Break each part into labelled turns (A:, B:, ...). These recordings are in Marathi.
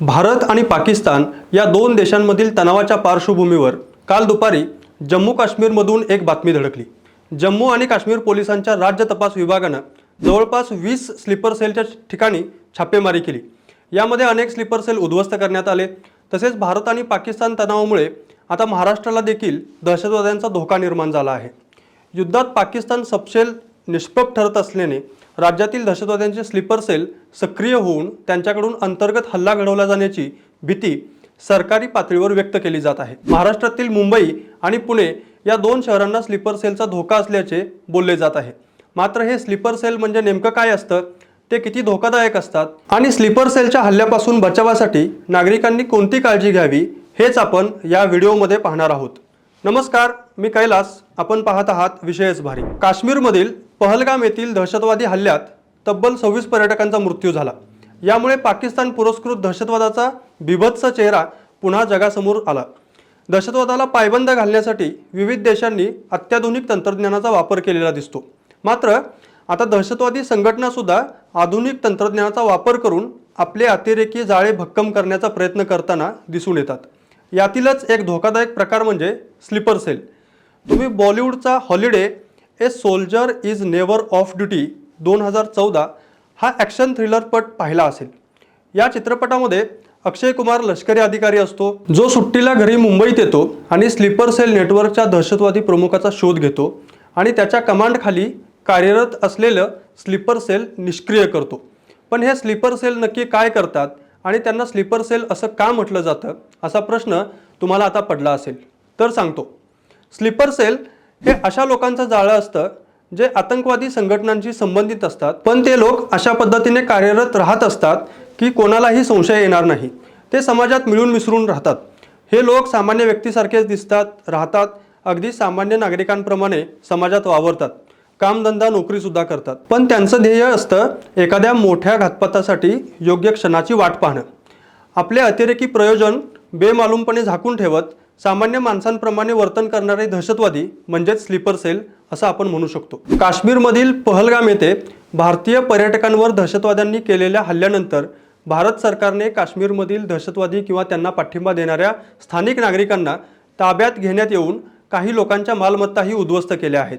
A: भारत आणि पाकिस्तान या दोन देशांमधील तणावाच्या पार्श्वभूमीवर काल दुपारी जम्मू काश्मीरमधून एक बातमी धडकली. जम्मू आणि काश्मीर पोलिसांच्या राज्य तपास विभागानं जवळपास वीस स्लीपर सेलच्या ठिकाणी छापेमारी केली. यामध्ये अनेक स्लीपर सेल उद्ध्वस्त करण्यात आले. तसेच भारत आणि पाकिस्तान तणावामुळे आता महाराष्ट्राला देखील दहशतवाद्यांचा धोका निर्माण झाला आहे. युद्धात पाकिस्तान सपशेल निष्प्रभ ठरत असल्याने राज्यातील दहशतवाद्यांचे स्लीपर सेल सक्रिय होऊन त्यांच्याकडून अंतर्गत हल्ला घडवला जाण्याची भीती सरकारी पातळीवर व्यक्त केली जात आहे. महाराष्ट्रातील मुंबई आणि पुणे या दोन शहरांना स्लीपर सेलचा धोका असल्याचे बोलले जात आहे. मात्र हे स्लीपर सेल म्हणजे नेमकं काय असतं? ते किती धोकादायक असतात? आणि स्लीपर सेलच्या हल्ल्यापासून बचावासाठी नागरिकांनी कोणती काळजी घ्यावी? हेच आपण या व्हिडिओमध्ये पाहणार आहोत. नमस्कार मी कैलास. आपण पाहत आहात विषयच भारी. काश्मीरमधील पहलगाम येथील दहशतवादी हल्ल्यात तब्बल सव्वीस पर्यटकांचा मृत्यू झाला. यामुळे पाकिस्तान पुरस्कृत दहशतवादाचा बिभत्स चेहरा पुन्हा जगासमोर आला. दहशतवादाला पायबंद घालण्यासाठी विविध देशांनी अत्याधुनिक तंत्रज्ञानाचा वापर केलेला दिसतो. मात्र आता दहशतवादी संघटनासुद्धा आधुनिक तंत्रज्ञानाचा वापर करून आपले अतिरेकी जाळे भक्कम करण्याचा प्रयत्न करताना दिसून येतात. यातीलच एक धोकादायक प्रकार म्हणजे स्लीपर सेल. तुम्ही बॉलिवूडचा holiday a soldier is never off duty दोन हजार चौदा हा ॲक्शन थ्रिलरपट पाहिला असेल. या चित्रपटामध्ये अक्षय कुमार लष्करी अधिकारी असतो जो सुट्टीला घरी मुंबईत येतो आणि स्लीपर सेल नेटवर्कच्या दहशतवादी प्रमुखाचा शोध घेतो आणि त्याच्या कमांडखाली कार्यरत असलेलं स्लीपर सेल निष्क्रिय करतो. पण हे स्लीपर सेल नक्की काय करतात आणि त्यांना स्लीपर सेल असं का म्हटलं जातं असा प्रश्न तुम्हाला आता पडला असेल. तर सांगतो. स्लीपर सेल हे अशा लोकांचं जाळं असतं जे आतंकवादी संघटनांशी संबंधित असतात. पण ते लोक अशा पद्धतीने कार्यरत राहत असतात की कोणालाही संशय येणार नाही. ते समाजात मिळून मिसळून राहतात. हे लोक सामान्य व्यक्तीसारखेच दिसतात राहतात अगदी सामान्य नागरिकांप्रमाणे समाजात वावरतात. कामधंदा नोकरीसुद्धा करतात. पण त्यांचं ध्येय असतं एखाद्या मोठ्या घातपातासाठी योग्य क्षणाची वाट पाहणं. आपले अतिरेकी प्रयोजन बेमालूमपणे झाकून ठेवत सामान्य माणसांप्रमाणे वर्तन करणारे दहशतवादी म्हणजेच स्लीपर सेल असं आपण म्हणू शकतो. काश्मीरमधील पहलगाम येथे भारतीय पर्यटकांवर दहशतवाद्यांनी केलेल्या हल्ल्यानंतर भारत सरकारने काश्मीरमधील दहशतवादी किंवा त्यांना पाठिंबा देणाऱ्या स्थानिक नागरिकांना ताब्यात घेण्यात येऊन काही लोकांच्या मालमत्ताही उद्ध्वस्त केल्या आहेत.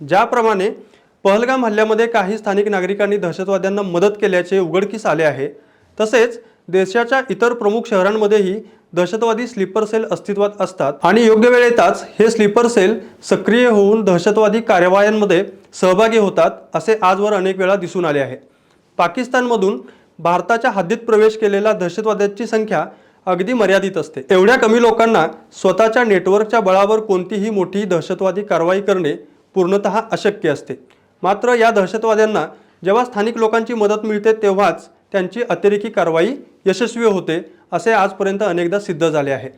A: ज्याप्रमाणे पहलगाम हल्ल्यामध्ये काही स्थानिक नागरिकांनी दहशतवाद्यांना मदत केल्याचे उघडकीस आले आहे तसेच देशाच्या इतर प्रमुख शहरांमध्येही दहशतवादी स्लीपर सेल अस्तित्वात असतात. आणि योग्य वेळ येताच हे स्लीपर सेल सक्रिय होऊन दहशतवादी कारवायांमध्ये सहभागी होतात असे आजवर अनेक वेळा दिसून आले आहे. पाकिस्तानमधून भारताच्या हद्दीत प्रवेश केलेल्या दहशतवाद्यांची संख्या अगदी मर्यादित असते. एवढ्या कमी लोकांना स्वतःच्या नेटवर्कच्या बळावर कोणतीही मोठी दहशतवादी कारवाई करणे पूर्णतः अशक्य असते. मात्र या दहशतवाद्यांना जेव्हा स्थानिक लोकांची मदत मिळते तेव्हाच त्यांची अतिरेकी कारवाई यशस्वी होते असे आजपर्यंत अनेकदा सिद्ध झाले आहे.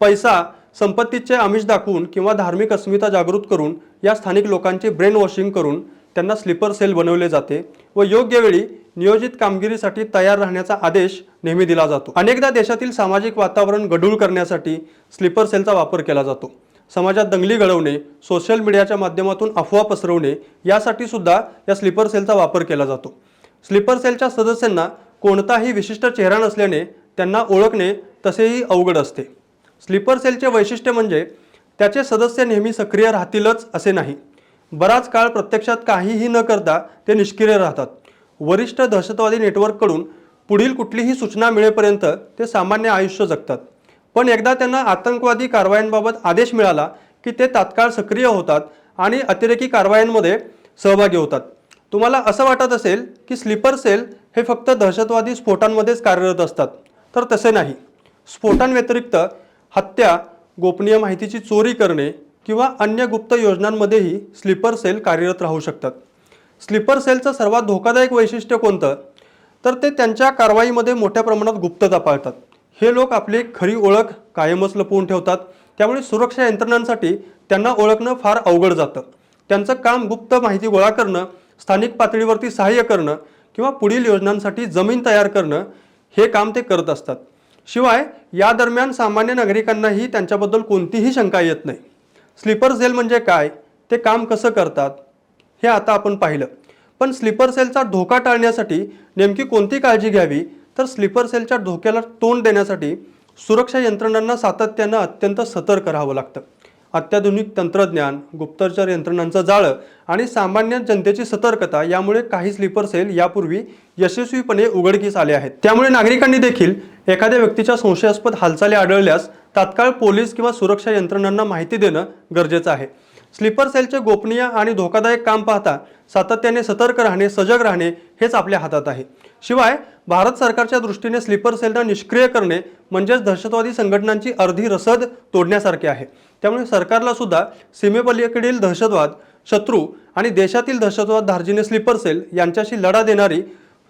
A: पैसा संपत्तीचे आमिष दाखवून किंवा धार्मिक अस्मिता जागृत करून या स्थानिक लोकांचे ब्रेन वॉशिंग करून त्यांना स्लीपर सेल बनवले जाते व योग्य वेळी नियोजित कामगिरीसाठी तयार राहण्याचा आदेश नेहमी दिला जातो. अनेकदा देशातील सामाजिक वातावरण गढूळ करण्यासाठी स्लीपर सेलचा वापर केला जातो. समाजात दंगली घडवणे सोशल मीडियाच्या माध्यमातून अफवा पसरवणे यासाठी सुद्धा या स्लीपर सेलचा वापर केला जातो. स्लीपर सेलच्या सदस्यांना कोणताही विशिष्ट चेहरा नसल्याने त्यांना ओळखणे तसेही अवघड असते. स्लीपर सेलचे वैशिष्ट्य म्हणजे त्याचे सदस्य नेहमी सक्रिय राहतीलच असे नाही. बराच काळ प्रत्यक्षात काहीही न करता ते निष्क्रिय राहतात. वरिष्ठ दहशतवादी नेटवर्ककडून पुढील कुठलीही सूचना मिळेपर्यंत ते सामान्य आयुष्य जगतात. पण एकदा त्यांना आतंकवादी कारवायांबाबत आदेश मिळाला की ते तात्काळ सक्रिय होतात आणि अतिरेकी कारवायांमध्ये सहभागी होतात. तुम्हाला असं वाटत असेल की स्लीपर सेल हे फक्त दहशतवादी स्फोटांमध्येच कार्यरत असतात तर तसे नाही. स्फोटांव्यतिरिक्त हत्या गोपनीय माहितीची चोरी करणे किंवा अन्य गुप्त योजनांमध्येही स्लीपर सेल कार्यरत राहू शकतात. स्लीपर सेलचं सर्वात धोकादायक वैशिष्ट्य कोणतं? तर ते त्यांच्या कारवाईमध्ये मोठ्या प्रमाणात गुप्तता पाळतात. हे लोक आपली खरी ओळख कायमच लपवून ठेवतात त्यामुळे सुरक्षा यंत्रणांसाठी त्यांना ओळखणं फार अवघड जातं. त्यांचं काम गुप्त माहिती गोळा करणं स्थानिक पातळीवरती सहाय्य करणं किंवा पुढील योजनांसाठी जमीन तयार करणं हे काम ते करत असतात. शिवाय या दरम्यान सामान्य नागरिकांनाही त्यांच्याबद्दल कोणतीही शंका येत नाही. स्लीपर सेल म्हणजे काय? ते काम कसं करतात? हे आता आपण पाहिलं. पण स्लीपर सेलचा धोका टाळण्यासाठी नेमकी कोणती काळजी घ्यावी? तर स्लीपर सेलच्या धोक्याला तोंड देण्यासाठी सुरक्षा यंत्रणांना सातत्यानं अत्यंत सतर्क राहावं लागतं. अत्याधुनिक तंत्रज्ञान गुप्तचर यंत्रणांचं जाळं आणि सामान्य जनतेची सतर्कता यामुळे काही स्लीपर सेल यापूर्वी यशस्वीपणे उघडकीस आले आहेत. त्यामुळे नागरिकांनी देखील एखाद्या व्यक्तीच्या संशयास्पद हालचाली आढळल्यास तात्काळ पोलीस किंवा सुरक्षा यंत्रणांना माहिती देणं गरजेचं आहे. स्लीपर सेलचे गोपनीय आणि धोकादायक काम पाहता सातत्याने सतर्क राहणे सजग राहणे हेच आपल्या हातात आहे. शिवाय भारत सरकारच्या दृष्टीने स्लीपर सेलना निष्क्रिय करणे म्हणजेच दहशतवादी संघटनांची अर्धी रसद तोडण्यासारखे आहे. त्यामुळे सरकारला सुद्धा सीमेपलीकडील दहशतवाद शत्रू आणि देशातील दहशतवाद धार्जिने स्लीपर सेल यांच्याशी लढा देणारी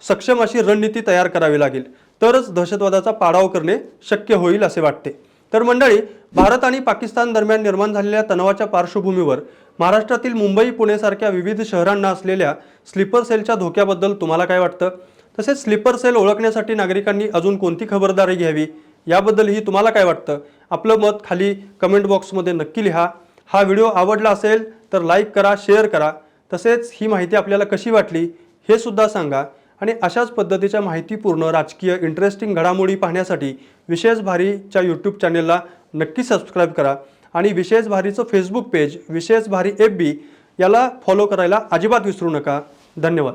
A: सक्षम अशी रणनीती तयार करावी लागेल. तरच दहशतवादाचा पाडाव करणे शक्य होईल असे वाटते. तर मंडळी भारत आणि पाकिस्तान दरम्यान निर्माण झालेल्या तणावाच्या पार्श्वभूमीवर महाराष्ट्रातील मुंबई पुणेसारख्या विविध शहरांना असलेल्या स्लीपर सेलच्या धोक्याबद्दल तुम्हाला काय वाटतं? तसेच स्लीपर सेल ओळखण्यासाठी नागरिकांनी अजून कोणती खबरदारी घ्यावी? याबद्दलही तुम्हाला काय वाटतं? आपलं मत खाली कमेंट बॉक्समध्ये नक्की लिहा. हा व्हिडिओ आवडला असेल तर लाईक करा शेअर करा. तसेच ही माहिती आपल्याला कशी वाटली हे सुद्धा सांगा. आणि अशाच पद्धतीच्या माहितीपूर्ण राजकीय इंटरेस्टिंग घडामोडी पाहण्यासाठी विशेष भारीच्या यूट्यूब चॅनेलला नक्की सबस्क्राईब करा. आणि विशेष भारीचं फेसबुक पेज विशेष भारी एफ बी याला फॉलो करायला अजिबात विसरू नका. धन्यवाद.